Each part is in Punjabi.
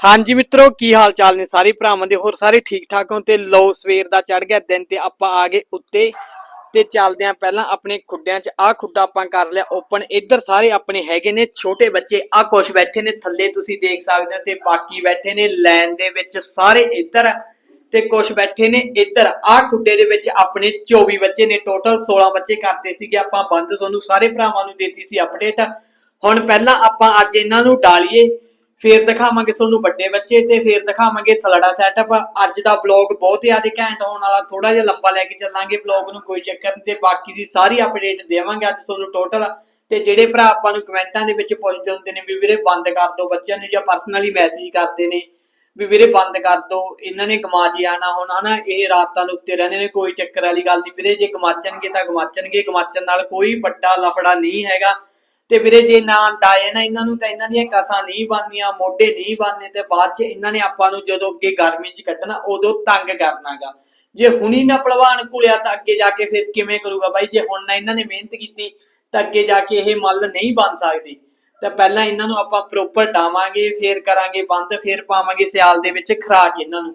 ਹਾਂਜੀ ਮਿੱਤਰੋ, ਕੀ ਹਾਲ ਚਾਲ ਨੇ ਸਾਰੇ ਭਰਾਵਾਂ ਦੇ? ਹੋਰ ਸਾਰੇ ਠੀਕ ਠਾਕ ਹੋ ਤੇ ਲੋ ਸਵੇਰ ਦਾ ਚੜ ਗਿਆ ਦਿਨ ਤੇ ਆਪਾਂ ਆ ਗਏ ਉੱਤੇ। ਤੇ ਚੱਲਦੇ ਆਂ ਪਹਿਲਾਂ ਆਪਣੇ ਖੁੱਡਿਆਂ 'ਚ। ਆਹ ਖੁੱਡਾ ਆਪਾਂ ਕਰ ਲਿਆ ਓਪਨ। ਇੱਧਰ ਸਾਰੇ ਆਪਣੇ ਹੈਗੇ ਨੇ, ਛੋਟੇ ਬੱਚੇ। ਆ ਕੁਛ ਬੈਠੇ ਨੇ, ਥੱਲੇ ਤੁਸੀਂ ਦੇਖ ਸਕਦੇ ਹੋ ਤੇ ਬਾਕੀ ਬੈਠੇ ਨੇ ਲਾਈਨ ਦੇ ਵਿੱਚ ਸਾਰੇ ਇੱਧਰ। ਤੇ ਕੁਛ ਬੈਠੇ ਨੇ ਇੱਧਰ। ਆਹ ਖੁੱਡੇ ਦੇ ਵਿੱਚ ਆਪਣੇ 24 ਬੱਚੇ ਨੇ। ਟੋਟਲ 16 ਬੱਚੇ ਕਰਤੇ ਸੀਗੇ। ਆਪਾਂ ਬੰਦ ਤੁਹਾਨੂੰ ਸਾਰੇ ਭਰਾਵਾਂ ਨੂੰ ਦਿੱਤੀ ਸੀ ਅਪਡੇਟ ਹੁਣ ਪਹਿਲਾਂ ਆਪਾਂ ਅੱਜ ਇਹਨਾਂ ਨੂੰ ਡਾਲੀਏ। ਫੇਰ ਦਿਖਾਵਾਂਗੇ ਤੁਹਾਨੂੰ ਵੱਡੇ ਬੱਚੇ ਤੇ ਫੇਰ ਦਿਖਾਵਾਂਗੇ ਥਲੜਾ ਸੈਟਅਪ ਅੱਜ ਦਾ ਵਲੌਗ ਬਹੁਤ ਜ਼ਿਆਦਾ ਘੈਂਟ ਹੋਣ ਵਾਲਾ ਥੋੜਾ ਜਿਹਾ ਲੰਬਾ ਲੈ ਕੇ ਚੱਲਾਂਗੇ ਵਲੌਗ ਨੂੰ ਕੋਈ ਚੱਕਰ ਨਹੀਂ ਤੇ ਬਾਕੀ ਦੀ ਸਾਰੀ ਅਪਡੇਟ ਦੇਵਾਂਗੇ ਅੱਜ ਤੁਹਾਨੂੰ ਟੋਟਲ ਤੇ ਜਿਹੜੇ ਭਰਾ ਆਪਾਂ ਨੂੰ ਕਮੈਂਟਾਂ ਦੇ ਵਿੱਚ ਪੁੱਛਦੇ ਹੁੰਦੇ ਨੇ ਵੀ ਵੀਰੇ ਬੰਦ ਕਰ ਦਿਓ ਬੱਚਿਆਂ ਨੇ ਜਾਂ ਪਰਸਨਲੀ ਮੈਸੇਜ ਕਰਦੇ ਨੇ ਵੀ ਵੀਰੇ ਬੰਦ ਕਰ ਦਿਓ ਇਹਨਾਂ ਨੇ ਗਮਾਚ ਜਾਣਾ ਹੁਣ, ਹਨਾ? ਇਹ ਰਾਤਾਂ ਨੂੰ ਉੱਤੇ ਰਹਿੰਦੇ ਨੇ, ਕੋਈ ਚੱਕਰ ਵਾਲੀ ਗੱਲ ਨਹੀਂ ਵੀਰੇ ਜੇ ਗਮਾਚਣਗੇ ਤਾਂ ਗਮਾਚਣਗੇ, ਗਮਾਚਣ ਨਾਲ ਕੋਈ ਵੱਡਾ ਲਫੜਾ ਨਹੀਂ ਹੈਗਾ। ਤੇ ਵੀਰੇ ਜੇ ਨਾ ਡਾਏ ਨਾ, ਇਹਨਾਂ ਨੂੰ ਤਾਂ ਇਹਨਾਂ ਦੀਆਂ ਕਸਾਂ ਨਹੀਂ ਬਣਦੀਆਂ ਮੋਢੇ ਨਹੀਂ ਬਣਨੇ ਤੇ ਬਾਅਦ ਚ ਇਹਨਾਂ ਨੇ ਆਪਾਂ ਨੂੰ ਜਦੋਂ ਅੱਗੇ ਗਰਮੀ ਚ ਕੱਢਣਾ, ਉਦੋਂ ਤੰਗ ਕਰਨਾਗਾ। ਜੇ ਹੁਣੀ ਨਾ ਪਹਿਲਵਾਨ ਘੁਲਿਆ ਤਾਂ ਅੱਗੇ ਜਾ ਕੇ ਫਿਰ ਕਿਵੇਂ ਕਰੂਗਾ ਬਾਈ? ਜੇ ਹੁਣ ਨਾ ਇਹਨਾਂ ਨੇ ਮਿਹਨਤ ਕੀਤੀ, ਤਾਂ ਅੱਗੇ ਜਾ ਕੇ ਇਹ ਮੱਲ ਨਹੀਂ ਬਣ ਸਕਦੀ। ਤਾਂ ਪਹਿਲਾਂ ਇਹਨਾਂ ਨੂੰ ਆਪਾਂ ਪ੍ਰੋਪਰ ਡਾਵਾਂਗੇ, ਫੇਰ ਕਰਾਂਗੇ ਬੰਦ, ਫੇਰ ਪਾਵਾਂਗੇ ਸਿਆਲ ਦੇ ਵਿੱਚ ਖਰਾਕ ਇਹਨਾਂ ਨੂੰ।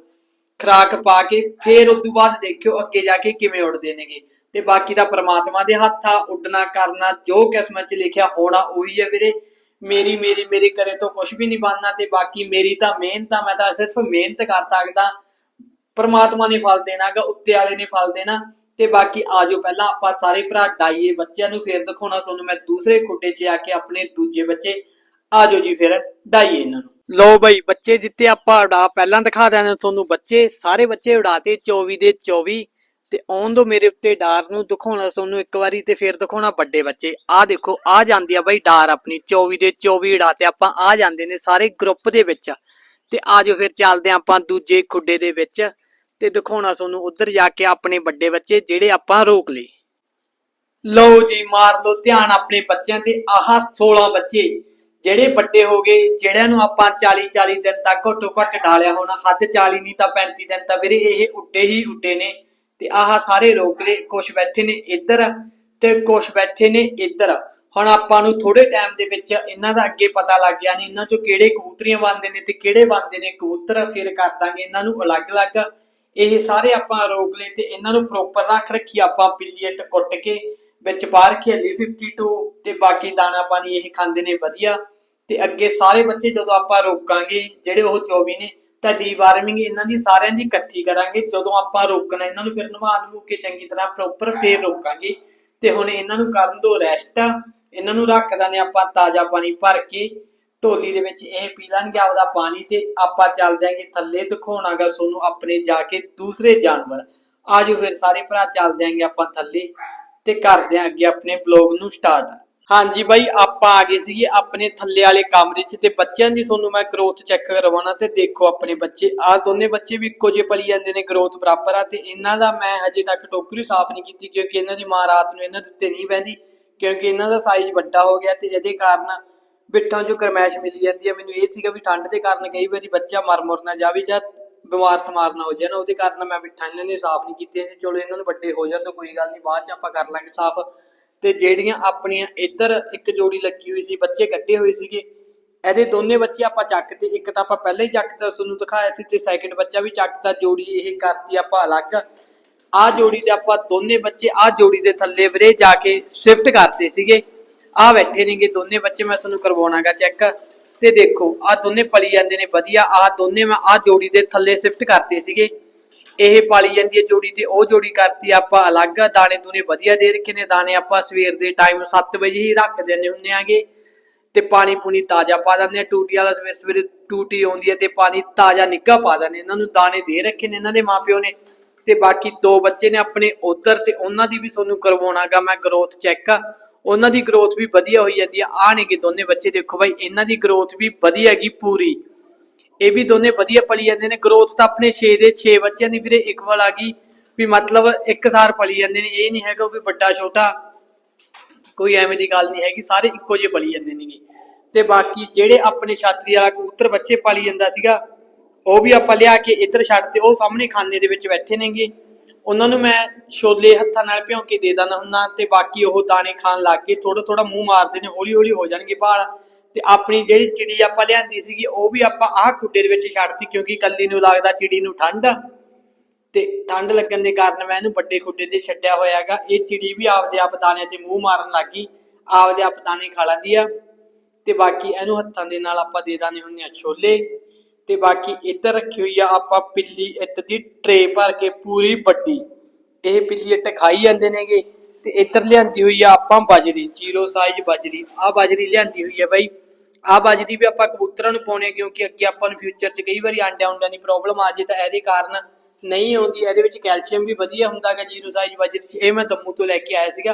ਖਰਾਕ ਪਾ ਕੇ, ਫੇਰ ਉਸ ਤੋਂ ਬਾਅਦ ਦੇਖਿਓ ਅੱਗੇ ਜਾ ਕੇ ਕਿਵੇਂ ਉੱਡਦੇ ਨੇਗੇ। ਤੇ ਬਾਕੀ ਦਾ ਪ੍ਰਮਾਤਮਾ ਦੇ ਹੱਥ ਆ, ਉੱਡਣਾ, ਕਰਨਾ, ਜੋ ਕਿਸਮਤ 'ਚ ਲਿਖਿਆ ਹੋਣਾ, ਉਹੀ ਹੈ ਵੀਰੇ। ਮੇਰੀ ਮੇਰੀ ਮੇਰੀ ਕਰੇ ਤੋਂ ਕੁਝ ਵੀ ਨਹੀਂ ਬਣਨਾ ਤੇ ਬਾਕੀ ਮੇਰੀ ਤਾਂ ਮਿਹਨਤ ਆ, ਮੈਂ ਤਾਂ ਸਿਰਫ ਮਿਹਨਤ ਕਰ ਸਕਦਾ। ਪਰਮਾਤਮਾ ਨੇ ਫਲ ਦੇਣਾਗਾ ਉੱਤੇ ਵਾਲੇ ਨੇ ਫਲ ਦੇਣਾ। ਤੇ ਬਾਕੀ ਆਜੋ ਪਹਿਲਾਂ ਆਪਾਂ ਸਾਰੇ ਭਰਾ ਡਾਈਏ ਬੱਚਿਆਂ ਨੂੰ, ਫੇਰ ਦਿਖਾਉਣਾ ਤੁਹਾਨੂੰ ਮੈਂ ਦੂਸਰੇ ਖੁੱਡੇ 'ਚ ਆ ਕੇ ਆਪਣੇ ਦੂਜੇ ਬੱਚੇ। ਆਜੋ ਜੀ ਫਿਰ ਡਾਈਏ ਇਹਨਾਂ ਨੂੰ। ਲੋ ਬਈ, ਬੱਚੇ ਜਿੱਤੇ ਆਪਾਂ ਉਡਾ, ਪਹਿਲਾਂ ਦਿਖਾ ਦਿਆਂ ਤੁਹਾਨੂੰ ਬੱਚੇ, ਸਾਰੇ ਬੱਚੇ ਉਡਾਤੇ 24 ਦੇ 24 ਤੇ ਆਉਣ ਦੋ ਮੇਰੇ ਉੱਤੇ ਡਾਰ ਨੂੰ ਦਿਖਾਉਣਾ, ਤੁਹਾਨੂੰ ਇੱਕ ਵਾਰੀ ਤੇ ਫੇਰ ਦਿਖਾਉਣਾ ਵੱਡੇ ਬੱਚੇ। ਆਹ ਦੇਖੋ, ਆ ਜਾਂਦੀ ਆ ਬਈ ਡਾਰ ਆਪਣੀ 24 ਦੇ 24 ਉਡਾਤੇ ਆਪਾਂ ਆ ਜਾਂਦੇ ਨੇ ਸਾਰੇ ਗਰੁੱਪ ਦੇ ਵਿੱਚ। ਤੇ ਆਜੋ ਫਿਰ ਚੱਲਦੇ ਆਂ ਆਪਾਂ ਦੂਜੇ ਖੁੱਡੇ ਦੇ ਵਿੱਚ ਤੇ ਦਿਖਾਉਣਾ ਤੁਹਾਨੂੰ ਉੱਧਰ ਜਾ ਕੇ ਆਪਣੇ ਵੱਡੇ ਬੱਚੇ, ਜਿਹੜੇ ਆਪਾਂ ਰੋਕ ਲਏ। ਲਓ ਜੀ, ਮਾਰ ਲਓ ਧਿਆਨ ਆਪਣੇ ਬੱਚਿਆਂ ਤੇ। ਆਹ 16 ਬੱਚੇ, ਜਿਹੜੇ ਵੱਡੇ ਹੋ ਗਏ ਜਿਹੜਿਆਂ ਨੂੰ ਆਪਾਂ 40 40 ਦਿਨ ਤੱਕ ਘੱਟੋ ਘੱਟ ਡਾਲਿਆ ਹੋਣਾ, ਹੱਦ 40 ਨਹੀਂ ਤਾਂ 35 ਦਿਨ ਤਾਂ ਵੀਰੇ ਇਹ ਉੱਡੇ ਹੀ ਉੱਡੇ ਨੇ। ਤੇ ਆਹ ਸਾਰੇ ਰੋਕ ਲਏ ਕੁਝ ਬੈਠੇ ਨੇ ਇੱਧਰ ਤੇ ਕੁਝ ਬੈਠੇ ਨੇ ਇੱਧਰ। ਹੁਣ ਆਪਾਂ ਨੂੰ ਥੋੜੇ ਟਾਈਮ ਦੇ ਵਿੱਚ ਇਹਨਾਂ ਦਾ ਅੱਗੇ ਪਤਾ ਲੱਗ ਗਿਆ ਨੇ, ਇਹਨਾਂ ਚੋਂ ਕਿਹੜੇ ਕਬੂਤਰੀਆਂ ਬਣਦੇ ਨੇ ਤੇ ਕਿਹੜੇ ਬਣਦੇ ਨੇ, ਕਬੂਤਰ ਫਿਰ ਕਰ ਦਾਂਗੇ ਇਹਨਾਂ ਨੂੰ ਅਲੱਗ-ਅਲੱਗ। ਇਹ ਸਾਰੇ ਆਪਾਂ ਰੋਕ ਲਏ ਤੇ ਇਹਨਾਂ ਨੂੰ ਪ੍ਰੋਪਰ ਰੱਖ ਰੱਖੀ ਆਪਾਂ ਪਿਲੀਅਟ ਕੁੱਟ ਕੇ, ਵਿੱਚ ਬਾਹਰ ਖੇਲੀ 52 ਤੇ ਬਾਕੀ ਦਾਣਾ ਪਾਣੀ ਇਹ ਖਾਂਦੇ ਨੇ ਵਧੀਆ। ਤੇ ਅੱਗੇ ਸਾਰੇ ਬੱਚੇ ਜਦੋਂ ਆਪਾਂ ਰੋਕਾਂਗੇ, ਜਿਹੜੇ ਉਹ 24 ਨੇ ਤਾਂ ਡੀਵਾਰਮਿੰਗ ਇਹਨਾਂ ਦੀ ਸਾਰਿਆਂ ਦੀ ਇਕੱਠੀ ਕਰਾਂਗੇ। ਜਦੋਂ ਆਪਾਂ ਰੋਕਣਾ, ਇਹਨਾਂ ਨੂੰ ਫਿਰ ਨਵਾ ਨੂੰ ਕੇ ਚੰਗੀ ਤਰ੍ਹਾਂ ਪ੍ਰੋਪਰ ਫੇਰ ਰੋਕਾਂਗੇ। ਤੇ ਹੁਣ ਇਹਨਾਂ ਨੂੰ ਕਰਨ ਦੋ ਰੈਸਟ ਇਹਨਾਂ ਨੂੰ ਰੱਖ ਦਾਂਗੇ ਆਪਾਂ ਤਾਜ਼ਾ ਪਾਣੀ ਭਰ ਕੇ। ਢੋਲੀ ਦੇ ਵਿੱਚ ਇਹ ਪੀ ਲੈਣਗੇ ਆਪਦਾ ਪਾਣੀ ਤੇ ਆਪਾਂ ਚੱਲ ਜਾਾਂਗੇ ਥੱਲੇ ਦਿਖਾਉਣਾਗਾ ਸੋਨੂੰ ਆਪਣੇ ਜਾ ਕੇ ਦੂਸਰੇ ਜਾਨਵਰ। ਆਜੋ ਫਿਰ ਸਾਰੇ ਭਰਾ ਚੱਲ ਦਿਆਂਗੇ ਆਪਾਂ ਥੱਲੇ ਤੇ ਕਰਦੇ ਆਂ ਅੱਗੇ ਆਪਣੇ ਬਲੌਗ ਨੂੰ ਸਟਾਰਟ ਹਾਂਜੀ ਬਾਈ, ਆਪਾਂ ਆ ਗਏ ਸੀਗੇ ਆਪਣੇ ਥੱਲੇ ਵਾਲੇ ਕਮਰੇ 'ਚ ਤੇ ਬੱਚਿਆਂ ਦੀ ਤੁਹਾਨੂੰ ਮੈਂ ਗਰੋਥ ਚੈੱਕ ਕਰਵਾਉਣਾ ਤੇ ਦੇਖੋ ਆਪਣੇ ਬੱਚੇ। ਆ ਦੋਨੇ ਬੱਚੇ ਵੀ ਇੱਕੋ ਜਿਹੇ ਪਲੀ ਜਾਂਦੇ ਨੇ ਗਰੋਥ ਬਰਾਬਰ ਆ ਤੇ ਇਹਨਾਂ ਦਾ ਮੈਂ ਹਜੇ ਤੱਕ ਟੋਕਰੀ ਸਾਫ਼ ਨਹੀਂ ਕੀਤੀ ਕਿਉਂਕਿ ਇਹਨਾਂ ਦੀ ਮਾਂ ਰਾਤ ਨੂੰ ਇਹਨਾਂ ਦੇ ਉੱਤੇ ਨਹੀਂ ਬਹਿੰਦੀ, ਕਿਉਂਕਿ ਇਹਨਾਂ ਦਾ ਸਾਈਜ਼ ਵੱਡਾ ਹੋ ਗਿਆ ਤੇ ਇਹਦੇ ਕਾਰਨ ਬਿੱਠਾਂ 'ਚੋਂ ਗਰਮੈਸ਼ ਮਿਲੀ ਜਾਂਦੀ ਹੈ ਮੈਨੂੰ ਇਹ ਸੀਗਾ ਵੀ ਠੰਡ ਦੇ ਕਾਰਨ ਕਈ ਵਾਰੀ ਬੱਚਾ ਮਰ ਮੁਰ ਨਾ ਜਾਵੇ ਜਾਂ ਬਿਮਾਰ ਠਮਾਰ ਨਾ ਹੋ ਜਾਏ ਨਾ, ਉਹਦੇ ਕਾਰਨ ਮੈਂ ਬਿੱਠਾਂ ਇਹਨਾਂ ਨੇ ਸਾਫ਼ ਨਹੀਂ ਕੀਤੀਆਂ। ਸੀ ਚਲੋ, ਇਹਨਾਂ ਨੂੰ ਵੱਡੇ ਹੋ ਜਾਣ ਤਾਂ ਕੋਈ ਗੱਲ ਨਹੀਂ, ਬਾਅਦ 'ਚ ਆਪਾਂ ਕਰ ਲਾਂਗੇ ਸਾਫ਼। ਤੇ ਜਿਹੜੀਆਂ ਆਪਣੀਆਂ ਇੱਧਰ ਇੱਕ ਜੋੜੀ ਲੱਗੀ ਹੋਈ ਸੀ, ਬੱਚੇ ਕੱਢੇ ਹੋਏ ਸੀਗੇ। ਇਹਦੇ ਦੋਨੇ ਬੱਚੇ ਆਪਾਂ ਚੱਕਤੇ, ਇੱਕ ਤਾਂ ਆਪਾਂ ਪਹਿਲਾਂ ਹੀ ਚੱਕਤਾ, ਤੁਹਾਨੂੰ ਦਿਖਾਇਆ ਸੀ, ਤੇ ਸੈਕਿੰਡ ਬੱਚਾ ਵੀ ਚੱਕਤਾ, ਜੋੜੀ ਇਹ ਕਰਤੀ ਆਪਾਂ ਅਲੱਗ। ਆਹ ਜੋੜੀ ਦੇ ਆਪਾਂ ਦੋਨੇ ਬੱਚੇ ਆਹ ਜੋੜੀ ਦੇ ਥੱਲੇ ਵੀਰੇ ਜਾ ਕੇ ਸ਼ਿਫਟ ਕਰਤੇ ਸੀਗੇ। ਆਹ ਬੈਠੇ ਨੇਗੇ ਦੋਨੇ ਬੱਚੇ, ਮੈਂ ਤੁਹਾਨੂੰ ਕਰਵਾਉਣਾਗਾ ਚੈੱਕ ਤੇ ਦੇਖੋ ਆਹ ਦੋਨੇ ਪਲੀ ਜਾਂਦੇ ਨੇ, ਵਧੀਆ ਆਹ ਦੋਨੇ ਮੈਂ ਆਹ ਜੋੜੀ ਦੇ ਥੱਲੇ ਸ਼ਿਫਟ ਕਰਤੇ ਸੀਗੇ। ਇਹ ਪਾਲੀ ਜਾਂਦੀ ਹੈ ਜੋੜੀ ਤੇ ਉਹ ਜੋੜੀ ਕਰਤੀ ਆਪਾਂ ਅਲੱਗ, ਦਾਣੇ ਦੂਨੇ ਵਧੀਆ ਦੇ ਰੱਖੇ ਨੇ, ਦਾਣੇ ਆਪਾਂ ਸਵੇਰ ਦੇ ਟਾਈਮ 7 ਵਜੇ ਹੀ ਰੱਖ ਦਿੰਦੇ ਹੁੰਦੇ ਆਗੇ ਤੇ ਪਾਣੀ ਪੂਣੀ ਤਾਜ਼ਾ ਪਾ ਦਿੰਦੇ ਆ ਟੂਟੀ ਵਾਲਾ ਸਵੇਰ ਸਵੇਰੇ ਟੂਟੀ ਆਉਂਦੀ ਹੈ ਤੇ ਪਾਣੀ ਤਾਜ਼ਾ ਨਿੱਘਾ ਪਾ ਦਿੰਦੇ ਇਹਨਾਂ ਨੂੰ ਦਾਣੇ ਦੇ ਰੱਖੇ ਨੇ, ਇਹਨਾਂ ਦੇ ਮਾਪਿਓ ਨੇ ਤੇ ਬਾਕੀ ਦੋ ਬੱਚੇ ਨੇ ਆਪਣੇ ਉਧਰ ਤੇ ਉਹਨਾਂ ਦੀ ਵੀ ਤੁਹਾਨੂੰ ਕਰਵਾਉਣਾਗਾ ਮੈਂ ਗਰੋਥ ਚੈੱਕ ਉਹਨਾਂ ਦੀ ਗਰੋਥ ਵੀ ਵਧੀਆ ਹੋਈ ਜਾਂਦੀ ਆ ਆਹ ਕਿ ਦੋਨੇ ਬੱਚੇ ਦੇਖੋ ਬਾਈ, ਇਹਨਾਂ ਦੀ ਗਰੋਥ ਵੀ ਵਧੀਆ ਹੈਗੀ ਪੂਰੀ। ਇਹ ਵੀ ਦੋਨੇ ਵਧੀਆ ਪਲੀ ਜਾਂਦੇ ਨੇ। ਗਰੋਥ ਤਾਂ ਆਪਣੇ 6 ਦੇ 6 ਬੱਚਿਆਂ ਦੀ ਵੀਰੇ ਇਕਵਲ ਆ ਗਈ ਵੀ ਮਤਲਬ ਇੱਕ ਪਲੀ ਜਾਂਦੇ ਨੇ। ਇਹ ਨਹੀਂ ਹੈਗਾ ਵੀ ਵੱਡਾ, ਛੋਟਾ। ਕੋਈ ਐਵੇਂ ਦੀ ਗੱਲ ਨਹੀਂ ਹੈਗੀ, ਸਾਰੇ ਇੱਕੋ ਜਿਹੇ ਪਲੀ ਜਾਂਦੇ ਨੇਗੇ। ਤੇ ਬਾਕੀ ਜਿਹੜੇ ਆਪਣੇ ਛਾਤਰੀ ਵਾਲਾ ਕਬੂਤਰ ਬੱਚੇ ਪਾਲੀ ਜਾਂਦਾ ਸੀਗਾ, ਉਹ ਵੀ ਆਪਾਂ ਲਿਆ ਕੇ ਇੱਧਰ ਛੱਡ ਤੇ ਉਹ ਸਾਹਮਣੇ ਖਾਨੇ ਦੇ ਵਿੱਚ ਬੈਠੇ ਨੇਗੇ। ਉਹਨਾਂ ਨੂੰ ਮੈਂ ਛੋਲੇ ਹੱਥਾਂ ਨਾਲ ਭਿਉਂ ਕੇ ਦੇ ਦਿੰਦਾ ਹੁੰਦਾ ਤੇ ਬਾਕੀ ਉਹ ਦਾਣੇ ਖਾਣ ਲੱਗ ਕੇ ਥੋੜਾ ਥੋੜਾ ਮੂੰਹ ਮਾਰਦੇ ਨੇ ਹੌਲੀ ਹੌਲੀ ਹੋ ਜਾਣਗੇ ਭਾਲ ਤੇ ਆਪਣੀ ਜਿਹੜੀ ਚਿੜੀ ਆਪਾਂ ਲਿਆਂਦੀ ਸੀਗੀ, ਉਹ ਵੀ ਆਪਾਂ ਆਹ ਖੁੱਡੇ ਦੇ ਵਿੱਚ ਛੱਡਤੀ ਕਿਉਂਕਿ ਕੱਲੀ ਨੂੰ ਲੱਗਦਾ ਚਿੜੀ ਨੂੰ ਠੰਡ ਤੇ ਠੰਡ ਲੱਗਣ ਦੇ ਕਾਰਨ ਮੈਂ ਇਹਨੂੰ ਵੱਡੇ ਖੁੱਡੇ ਤੇ ਛੱਡਿਆ ਹੋਇਆ ਹੈਗਾ। ਇਹ ਚਿੜੀ ਵੀ ਆਪਦੇ ਆਪ ਦਾਣਿਆਂ ਤੇ ਮੂੰਹ ਮਾਰਨ ਲੱਗੀ ਆਪਦੇ ਆਪ ਦਾਣੇ ਖਾ ਲੈਂਦੀ ਆ। ਤੇ ਬਾਕੀ ਇਹਨੂੰ ਹੱਥਾਂ ਦੇ ਨਾਲ ਆਪਾਂ ਦੇ ਦਾਨੇ ਹੁੰਦੇ ਆ ਛੋਲੇ। ਤੇ ਬਾਕੀ ਇੱਧਰ ਰੱਖੀ ਹੋਈ ਆ ਆਪਾਂ ਪਿੱਲੀ ਇੱਟ ਦੀ ਟਰੇ ਭਰ ਕੇ ਪੂਰੀ ਵੱਡੀ। ਇਹ ਪਿੱਲੀ ਇੱਟ ਖਾਈ ਜਾਂਦੇ ਨੇਗੇ। ਤੇ ਇੱਧਰ ਲਿਆਂਦੀ ਹੋਈ ਆ ਆਪਾਂ ਬਾਜਰੀ ਜ਼ੀਰੋ ਸਾਈਜ਼ ਬਾਜਰੀ। ਆ ਬਾਜਰੀ ਲਿਆਂਦੀ ਹੋਈ ਆ ਬਾਈ। ਆ ਬਾਜਰੀ ਵੀ ਆਪਾਂ ਕਬੂਤਰਾਂ ਨੂੰ ਪਾਉਣੇ ਕਿਉਂਕਿ ਅੱਗੇ ਆਪਾਂ ਨੂੰ ਫਿਊਚਰ 'ਚ ਕਈ ਵਾਰੀ ਆਂਡਿਆਂ ਉਂਡਿਆਂ ਦੀ ਪ੍ਰੋਬਲਮ ਆ ਜੇ ਤਾਂ ਇਹਦੇ ਕਾਰਨ ਨਹੀਂ ਆਉਂਦੀ, ਇਹਦੇ ਵਿੱਚ ਕੈਲਸ਼ੀਅਮ ਵੀ ਵਧੀਆ ਹੁੰਦਾ ਹੈਗਾ ਜ਼ੀਰੋ ਸਾਈਜ਼ ਬਾਜਰੀ 'ਚ ਇਹ ਮੈਂ ਦਮੂ ਤੋਂ ਲੈ ਕੇ ਆਇਆ ਸੀਗਾ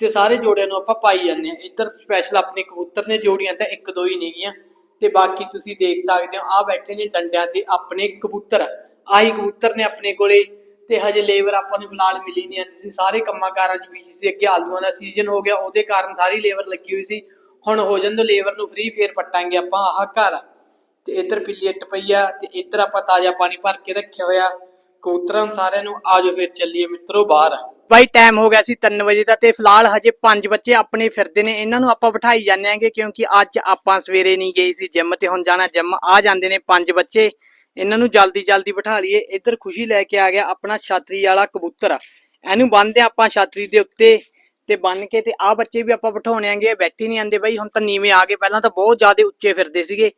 ਤੇ ਸਾਰੇ ਜੋੜਿਆਂ ਨੂੰ ਆਪਾਂ ਪਾਈ ਜਾਂਦੇ ਆ ਇੱਧਰ ਸਪੈਸ਼ਲ ਆਪਣੇ ਕਬੂਤਰ ਨੇ ਜੋੜੀਆਂ ਤਾਂ ਇੱਕ ਦੋ ਹੀ ਨੇਗੀਆਂ ਤੇ ਬਾਕੀ ਤੁਸੀਂ ਦੇਖ ਸਕਦੇ ਹੋ ਆ ਬੈਠੇ ਨੇ ਡੰਡਿਆਂ ਤੇ ਆਪਣੇ ਕਬੂਤਰ, ਆਹੀ ਕਬੂਤਰ ਨੇ ਆਪਣੇ ਕੋਲੇ ਤੇ ਹਜੇ ਲੇਬਰ ਆਪਾਂ ਨੂੰ ਫਿਲਹਾਲ ਮਿਲੀ ਨਹੀਂ ਆਂਦੀ ਸੀ ਸਾਰੇ ਕੰਮਾਂ ਕਾਰਾਂ 'ਚ ਬੀਜੀ ਸੀ, ਅੱਗੇ ਆਲੂਆਂ ਦਾ ਸੀਜ਼ਨ ਹੋ ਗਿਆ, ਉਹਦੇ ਕਾਰਨ ਸਾਰੀ ਲੇਬਰ ਲੱਗੀ ਹੋਈ ਸੀ। ਹੁਣ ਹੋ ਜਾਂਦਾ ਲੇਬਰ ਨੂੰ ਫ੍ਰੀ ਫੇਰ ਪੱਟਾਂਗੇ ਆਪਾਂ ਆਹ ਘਰ। ਤੇ ਇੱਧਰ ਪਿੱਲੀ ਇੱਟ ਪਈ ਆ ਤੇ ਇੱਧਰ ਆਪਾਂ ਤਾਜ਼ਾ ਪਾਣੀ ਭਰ ਕੇ ਰੱਖਿਆ ਹੋਇਆ। ਕਬੂਤਰਾਂ ਸਾਰਿਆਂ ਨੂੰ ਆਜੋ ਫਿਰ ਚੱਲੀਏ ਮਿੱਤਰੋ ਬਾਹਰ। ਬਾਈ ਟਾਈਮ ਹੋ ਗਿਆ ਸੀ 3 ਵਜੇ ਦਾ ਤੇ ਫਿਲਹਾਲ ਹਜੇ 5 ਬੱਚੇ ਆਪਣੇ ਫਿਰਦੇ ਨੇ। ਇਹਨਾਂ ਨੂੰ ਆਪਾਂ ਬਿਠਾਈ ਜਾਂਦੇ ਆਂਗੇ ਕਿਉਂਕਿ ਅੱਜ ਆਪਾਂ ਸਵੇਰੇ ਨਹੀਂ ਗਏ ਸੀ ਜਿਮ ਤੇ, ਹੁਣ ਜਾਣਾ ਜਿਮ ਆ ਜਾਂਦੇ ਨੇ 5 ਬੱਚੇ। ਇਹਨਾਂ ਨੂੰ ਜਲਦੀ ਜਲਦੀ ਬਿਠਾ ਲਈਏ। ਇੱਧਰ ਖੁਸ਼ੀ ਲੈ ਕੇ ਆ ਗਿਆ ਆਪਣਾ ਛਾਤਰੀ ਵਾਲਾ ਕਬੂਤਰ। ਇਹਨੂੰ ਬੰਨਦੇ ਆਪਾਂ ਛਾਤਰੀ ਦੇ ਉੱਤੇ। ਤੇ ਬੰਨ ਕੇ ਤੇ ਆ ਬੱਚੇ ਵੀ ਆਪਾਂ ਬਿਠਾਉਣੇ ਆਂਗੇ ਬੈਠੀ ਨਹੀਂ ਆਂਦੇ ਬਈ, ਹੁਣ ਤਾਂ ਨੀਵੇਂ ਆ ਗਏ, ਪਹਿਲਾਂ ਤਾਂ ਬਹੁਤ ਜ਼ਿਆਦਾ ਉੱਚੇ ਫਿਰਦੇ ਸੀਗੇ।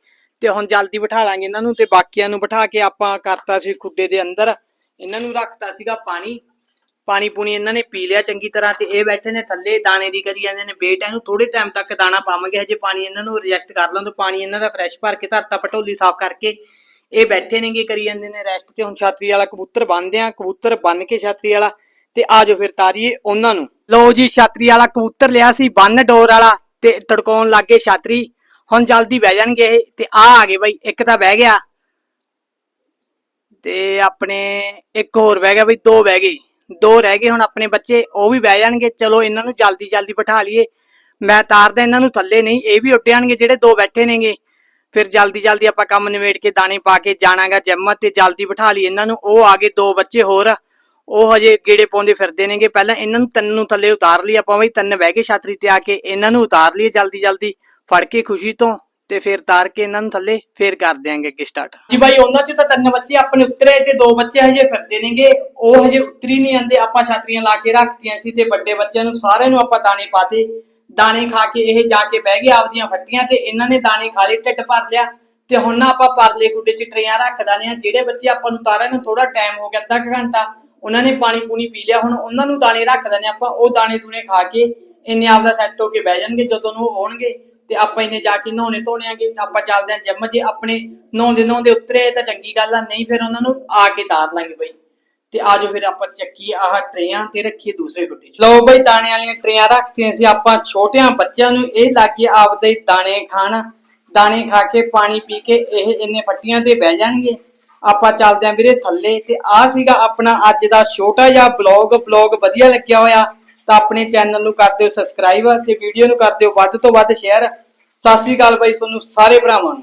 ਤੇ ਹੁਣ ਜਲਦੀ ਬਿਠਾ ਲਾਂਗੇ ਇਹਨਾਂ ਨੂੰ ਤੇ ਬਾਕੀਆਂ ਨੂੰ ਬਿਠਾ ਕੇ ਆਪਾਂ ਕਰਤਾ ਸੀ ਖੁੱਡੇ ਦੇ ਅੰਦਰ। ਇਹਨਾਂ ਨੂੰ ਰੱਖਤਾ ਸੀਗਾ ਪਾਣੀ। ਪਾਣੀ ਪੂਣੀ ਇਹਨਾਂ ਨੇ ਪੀ ਲਿਆ ਚੰਗੀ ਤਰ੍ਹਾਂ ਤੇ ਇਹ ਬੈਠੇ ਨੇ ਥੱਲੇ, ਦਾਣੇ ਦੀ ਕਰੀ ਜਾਂਦੇ ਨੇ, ਬੇਟ ਇਹਨੂੰ ਥੋੜੇ ਟਾਈਮ ਤੱਕ ਦਾਣਾ ਪਾਵਾਂਗੇ, ਹਜੇ ਪਾਣੀ ਇਹਨਾਂ ਨੂੰ ਰਿਜੈਕਟ ਕਰ ਲਾਂ ਤੇ ਪਾਣੀ ਇਹਨਾਂ ਦਾ ਫਰੈਸ਼ ਭਰ ਕੇ ਧਰਤਾ ਪਟੋਲੀ ਸਾਫ਼ ਕਰਕੇ। ਇਹ ਬੈਠੇ ਨੇਗੇ ਕਰੀ ਜਾਂਦੇ ਨੇ ਰੈਸਟ ਤੇ ਹੁਣ ਛਾਤਰੀ ਵਾਲਾ ਕਬੂਤਰ ਬੰਨਦੇ ਆ, ਕਬੂਤਰ ਬੰਨ ਕੇ ਛਾਤਰੀ ਵਾਲਾ ਤੇ ਆਜੋ ਫਿਰ ਤਾਰੀਏ ਉਹਨਾਂ ਨੂੰ। ਲਓ ਜੀ, ਛਾਤਰੀ ਵਾਲਾ ਕਬੂਤਰ ਲਿਆ ਸੀ, ਬੰਨ ਡੋਰ ਵਾਲਾ ਤੇ ਤੜਕਾਉਣ ਲੱਗੇ ਛਾਤਰੀ। ਹੁਣ ਜਲਦੀ ਬਹਿ ਜਾਣਗੇ ਇਹ ਤੇ ਆ ਆ ਗਏ ਬਾਈ, ਇੱਕ ਤਾਂ ਬਹਿ ਗਿਆ। ਤੇ ਆਪਣੇ ਇੱਕ ਹੋਰ ਬਹਿ ਗਿਆ ਬਈ, ਦੋ ਬਹਿ ਗਏ। ਦੋ ਰਹਿ ਗਏ ਹੁਣ ਆਪਣੇ ਬੱਚੇ, ਉਹ ਵੀ ਬਹਿ ਜਾਣਗੇ। ਚਲੋ ਇਹਨਾਂ ਨੂੰ ਜਲਦੀ ਜਲਦੀ ਬਿਠਾ ਲਈਏ। ਮੈਂ ਤਾਰਦਾ ਇਹਨਾਂ ਨੂੰ ਥੱਲੇ ਨਹੀਂ, ਇਹ ਵੀ ਉੱਡ ਜਾਣਗੇ ਜਿਹੜੇ ਦੋ ਬੈਠੇ ਨੇਗੇ। ਫਿਰ ਜਲਦੀ ਜਲਦੀ ਆਪਾਂ ਕੰਮ ਨਿਬੇੜ ਕੇ ਦਾਣੇ ਪਾ ਕੇ ਜਾਣਾਗਾ ਜਿੰਮ ਤੇ ਜਲਦੀ ਬਿਠਾ ਲਈ ਇਹਨਾਂ ਨੂੰ। ਉਹ ਆ ਗਏ ਦੋ ਬੱਚੇ ਹੋਰ। ਉਹ ਹਜੇ ਗੇੜੇ ਪਾਉਂਦੇ ਫਿਰਦੇ ਨੇਗੇ। ਪਹਿਲਾਂ ਇਹਨਾਂ ਨੂੰ ਤਿੰਨ ਨੂੰ ਥੱਲੇ ਉਤਾਰ ਲਈ, ਆਪਾਂ ਬਈ ਤਿੰਨ ਬਹਿ ਗਏ ਛਾਤਰੀ ਤੇ ਆ ਕੇ ਇਹਨਾਂ ਨੂੰ ਉਤਾਰ ਲਈ ਜਲਦੀ ਜਲਦੀ। ਫੜ ਕੇ ਖੁਸ਼ੀ ਤੋਂ ਤੇ ਫਿਰ ਤਾਰ ਕੇ ਇਹਨਾਂ ਨੂੰ ਥੱਲੇ, ਫੇਰ ਕਰ ਦਿਆਂਗੇ ਅੱਗੇ ਸਟਾਰਟ ਜੀ ਬਾਈ, ਉਹਨਾਂ ਚ ਤਾਂ ਤਿੰਨ ਬੱਚੇ ਆਪਣੇ ਉਤਰੇ ਤੇ ਦੋ ਬੱਚੇ ਹਜੇ ਫਿਰਦੇ ਨੇਗੇ। ਉਹ ਹਜੇ ਉਤਰੀ ਨਹੀਂ ਆਂਦੇ ਆਪਾਂ ਛਾਤਰੀਆਂ ਲਾ ਕੇ ਰੱਖਤੀਆਂ ਸੀ ਤੇ ਵੱਡੇ ਬੱਚਿਆਂ ਨੂੰ ਸਾਰਿਆਂ ਨੂੰ ਆਪਾਂ ਦਾਣੇ ਪਾਤੇ। ਦਾਣੇ ਖਾ ਕੇ ਇਹ ਜਾ ਕੇ ਬਹਿ ਗਏ ਆਪਦੀਆਂ ਫੱਟੀਆਂ ਤੇ ਇਹਨਾਂ ਨੇ ਦਾਣੇ ਖਾ ਲਏ, ਢਿੱਡ ਭਰ ਲਿਆ। ਤੇ ਹੁਣ ਨਾ ਆਪਾਂ ਪਰਲੇ ਗੁੱਡੇ ਚ ਟਰੇਆਂ ਰੱਖ ਦਾਨੇ ਆ ਜਿਹੜੇ ਬੱਚੇ ਆਪਾਂ ਨੂੰ ਤਾਰਿਆਂ ਨੂੰ ਥੋੜਾ ਟਾਈਮ ਹੋ ਗਿਆ, ਅੱਧਾ ਕੁ ਘੰਟਾ ਉਹਨਾਂ ਨੇ ਪਾਣੀ ਪੂਣੀ ਪੀ ਲਿਆ। ਹੁਣ ਉਹਨਾਂ ਨੂੰ ਦਾਣੇ ਰੱਖ ਦਿੰਦੇ ਆਪਾਂ। ਉਹ ਦਾਣੇ ਦੂਣੇ ਖਾ ਕੇ ਇੰਨੇ ਆਪਦਾ ਸੈੱਟ ਹੋ ਕੇ ਬਹਿ ਜਾਣਗੇ, ਜਦੋਂ ਨੂੰ ਉਹ ਆਉਣਗੇ ਤੇ ਆਪਾਂ ਇਹਨੇ ਜਾ ਕੇ ਨਹਾਉਣੇ ਧੋਣੇ ਆਪਾਂ ਚੱਲਦੇ ਆਂ ਜਿੰਮ ਜੇ ਆਪਣੇ ਨਹਾਉਂਦੇ ਨਹਾਉਂਦੇ ਉਤਰੇ ਤਾਂ ਚੰਗੀ ਗੱਲ ਆ, ਨਹੀਂ ਫਿਰ ਉਹਨਾਂ ਨੂੰ ਆ ਕੇ ਤਾਰ ਲਾਂਗੇ ਬਈ। ਤੇ ਆਜੋ ਫਿਰ ਆਪਾਂ ਚੱਕੀ ਆਹ ਟਰੇਆਂ ਤੇ ਰੱਖੀਏ ਦੂਸਰੇ ਗੁੱਡੇ 'ਚ। ਲਓ ਬਈ, ਦਾਣੇ ਵਾਲੀਆਂ ਟਰੇਆਂ ਰੱਖਤੀਆਂ ਸੀ ਆਪਾਂ ਛੋਟਿਆਂ ਬੱਚਿਆਂ ਨੂੰ। ਇਹ ਲੱਗੇ ਆਪਦੇ ਦਾਣੇ ਖਾਣ। ਦਾਣੇ ਖਾ ਕੇ ਪਾਣੀ ਪੀ ਕੇ ਇਹ ਇੰਨੇ ਫੱਟੀਆਂ ਤੇ ਬਹਿ ਜਾਣਗੇ। ਆਪਾਂ ਚੱਲਦੇ ਆਂ ਵੀਰੇ ਥੱਲੇ ਤੇ ਆ ਸੀਗਾ ਆਪਣਾ ਅੱਜ ਦਾ ਛੋਟਾ ਜਿਹਾ ਬਲੌਗ ਬਲੌਗ ਵਧੀਆ ਲੱਗਿਆ ਹੋਇਆ। ਤਾਂ ਆਪਣੇ ਚੈਨਲ ਨੂੰ ਕਰ ਦਿਓ ਸਬਸਕ੍ਰਾਈਬ ਤੇ ਵੀਡੀਓ ਨੂੰ ਕਰ ਦਿਓ ਵੱਧ ਤੋਂ ਵੱਧ ਸ਼ੇਅਰ ਸਤਿ ਸ੍ਰੀ ਅਕਾਲ ਬਾਈ ਤੁਹਾਨੂੰ, ਸਾਰੇ ਭਰਾਵਾਂ ਨੂੰ।